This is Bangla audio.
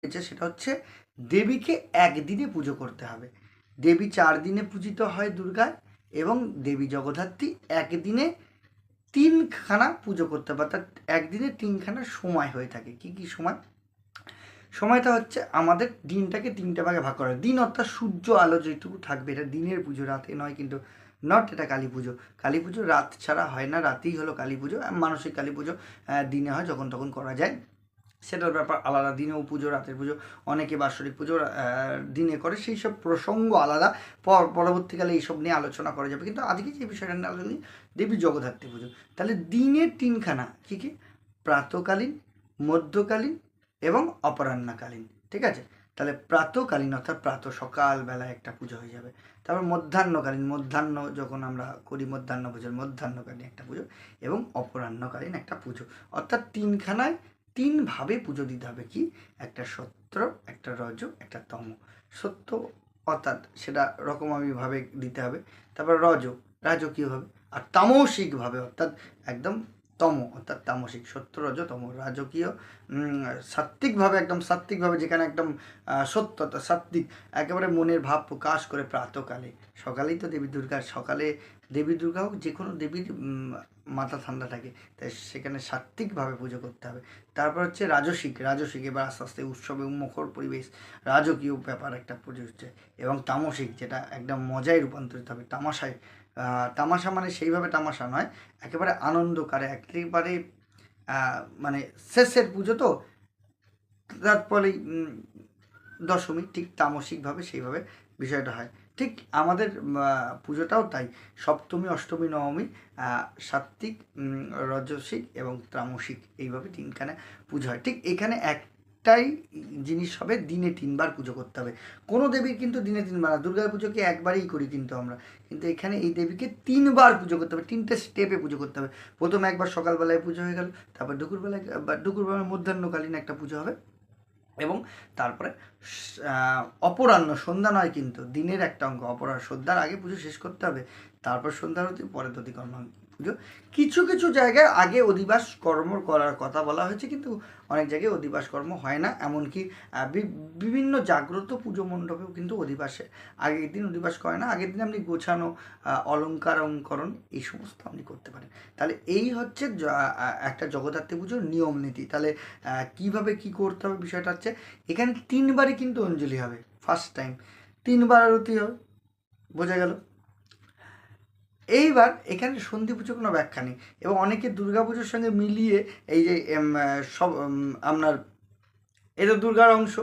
হয়েছে সেটা হচ্ছে দেবীকে একদিনে পুজো করতে হবে। দেবী চার দিনে পূজিত হয় দুর্গায় এবং দেবী জগদ্ধাত্রী একদিনে তিনখানা পুজো করতে হবে, অর্থাৎ একদিনে তিনখানা সময় হয়ে থাকে। কি কি সময়? সময়টা হচ্ছে আমাদের দিনটাকে তিনটে ভাগে ভাগ করা। দিন অর্থাৎ সূর্য, আলো যেটুকু থাকবে, এটা দিনের পুজো, রাতে নয়, কিন্তু নট এটা কালী পুজো। কালী পুজো রাত ছাড়া হয় না, রাতেই হলো কালী পুজো মানসিক কালী পুজো দিনে হয়, যখন তখন করা যায়। সেটার ব্যাপার আলাদা, দিনেও পুজো, রাতের পুজো, অনেকে বাৎসরিক পুজো দিনে করে সেই সব প্রসঙ্গ আলাদা, পর, পরবর্তীকালে এইসব নিয়ে আলোচনা করা যাবে। কিন্তু আজকে যে বিষয়টা নিয়ে আলোচনা দেবী জগদ্ধাত্রী পুজো। তাহলে দিনের তিনখানা, কী কী? প্রাতকালীন, মধ্যকালীন এবং অপরাহ্নকালীন, ঠিক আছে? তাহলে প্রাতকালীন অর্থাৎ প্রাত সকালবেলায় একটা পুজো হয়ে যাবে। তারপর মধ্যাহ্নকালীন, মধ্যাহ্ন যখন আমরা করি, মধ্যাহ্ন পুজোর মধ্যাহ্নকালীন একটা পুজো এবং অপরাহ্নকালীন একটা পুজো। অর্থাৎ তিনখানায় তিনভাবে পুজো দিতে হবে কি? একটা সত্য একটা রজ, একটা তম। সত্য অর্থাৎ সেটা রকমারিভাবে দিতে হবে। তারপর রজ, রাজকীয়ভাবে। আর তামসিকভাবে অর্থাৎ একদম তম, অর্থাৎ তামসিক। সত্য, রজ, তম, রাজকীয় সাত্ত্বিকভাবে একদম সাত্ত্বিকভাবে যেখানে একদম সত্য সাত্ত্বিক, একেবারে মনের ভাব প্রকাশ করে প্রাতকালে। সকালেই তো দেবী দুর্গা, সকালে দেবী দুর্গা হোক যে কোনো দেবীর মাথা ঠান্ডা থাকে, তাই সেখানে সাত্ত্বিকভাবে পুজো করতে হবে। তারপর হচ্ছে রাজসিক রাজসিক এবার আস্তে আস্তে উৎসবে মুখর পরিবেশ, রাজকীয় ব্যাপার একটা পুজো হচ্ছে। এবং তামসিক যেটা একদম মজায় রূপান্তরিত হবে, তামাশায় তামাশা মানে সেইভাবে তামাশা নয়, একেবারে আনন্দকারে, একেবারে মানে শেষের পুজো তো তারপরেই দশমী, ঠিক তামসিকভাবে সেইভাবে বিষয়টা হয়। ঠিক আমাদের পুজোটাও তাই। সপ্তমী অষ্টমী নবমী উম, রজসিক এবং ত্রামসিক এইভাবে তিনখানে পুজো হয়। ঠিক এখানে একটাই জিনিস হবে দিনে তিনবার পুজো করতে হবে। কোনো দেবীর কিন্তু দিনে তিনবার না দুর্গা পুজোকে একবারেই করি কিন্তু আমরা। কিন্তু এখানে এই দেবীকে তিনবার পুজো করতে হবে তিনটে স্টেপে পুজো করতে হবে। প্রথম একবার সকালবেলায় পুজো হয়ে গেল তারপর দুপুরবেলায় বা দুপুরবেলায় মধ্যাহ্নকালীন একটা পুজো হবে। এবং তারপরে অপরাহ্ন, সন্ধ্যা নয় কিন্তু, দিনের একটা অঙ্ক, অপরাহ্ন, সন্ধ্যার আগে পুজো শেষ করতে হবে। তারপর সন্ধ্যা হতে পরে কর্ম পুজো। কিছু কিছু জায়গায় আগে অধিবাস কর্ম করার কথা বলা হয়েছে, কিন্তু অনেক জায়গায় অধিবাস কর্ম হয় না। এমনকি বিভিন্ন জাগ্রত পুজো মণ্ডপেও কিন্তু অধিবাসে। আগের দিন অধিবাস করে না, আগের দিন আপনি গোছানো অলঙ্কার অলঙ্করণ এই সমস্ত আপনি করতে পারেন। তাহলে এই হচ্ছে একটা জগদ্ধাত্রী পুজোর নিয়ম নীতি। তাহলে কীভাবে কি করতে হবে বিষয়টা হচ্ছে, এখানে তিনবারই কিন্তু অঞ্জলি হবে ফার্স্ট টাইম তিনবার আরতি হবে, বোঝা গেল? এইবার এখানে সন্ধি পুজো কোনো ব্যাখ্যা নেই এবং অনেকে পুজোর সঙ্গে মিলিয়ে এই যে সব আপনার এটা দুর্গার অংশ।